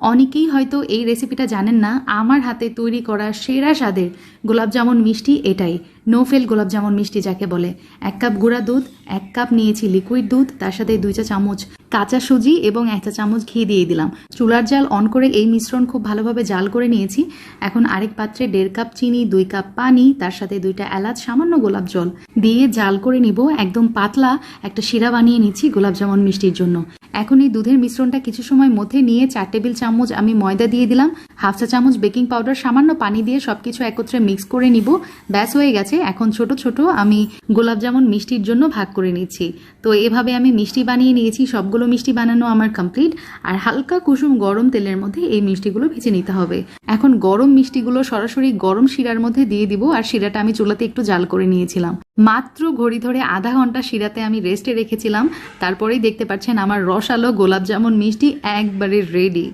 অনেকেই হয়তো এই রেসিপিটা জানেন না। আমার হাতে তৈরি করা সেরা স্বাদের গোলাপজামুন মিষ্টি এটাই। নো ফেল গোলাপজামুন মিষ্টি যাকে বলে। এক কাপ গুঁড়া দুধ, এক কাপ নিয়েছি লিকুইড দুধ, তার সাথে দুই চা চামচ কাঁচা সুজি এবং এক চা চামচ ঘি দিয়ে দিলাম। চুলার জাল অন করে এই মিশ্রণ খুব ভালোভাবে জাল করে নিয়েছি। এখন আরেক পাত্রে দেড় কাপ চিনি, দুই কাপ পানি, তার সাথে দুইটা এলাচ, সামান্য গোলাপ জল দিয়ে জাল করে নিব। একদম পাতলা একটা শিরা বানিয়ে নিচ্ছি গোলাপজামুন মিষ্টির জন্য। এখন এই দুধের মিশ্রণটা কিছু সময় মধ্যে নিয়ে চার টেবিল চামচ আমি ময়দা দিয়ে দিলাম। হাফ চা চামচ বেকিং পাউডার, সামান্য পানি দিয়ে সবকিছু একত্রে মিক্স করে নিব। ব্যাস, হয়ে গেছে। এখন ছোট ছোট আমি গোলাপজামুন মিষ্টির জন্য ভাগ করে নিচ্ছি। তো এভাবে আমি মিষ্টি বানিয়ে নিয়েছি। সবগুলো মিষ্টি বানানো আমার কমপ্লিট। আর হালকা কুসুম গরম তেলের মধ্যে এই মিষ্টিগুলো ভেজে নিতে হবে। এখন গরম মিষ্টিগুলো সরাসরি গরম শিরার মধ্যে দিয়ে দিব। আর শিরাটা আমি চুলাতে একটু জাল করে নিয়েছিলাম। মাত্র ঘড়ি ধরে আধা ঘণ্টা শিরাতে আমি রেস্টে রেখেছিলাম। তারপরেই দেখতে পাচ্ছেন আমার রসালো গোলাপজামুন মিষ্টি একবারে রেডি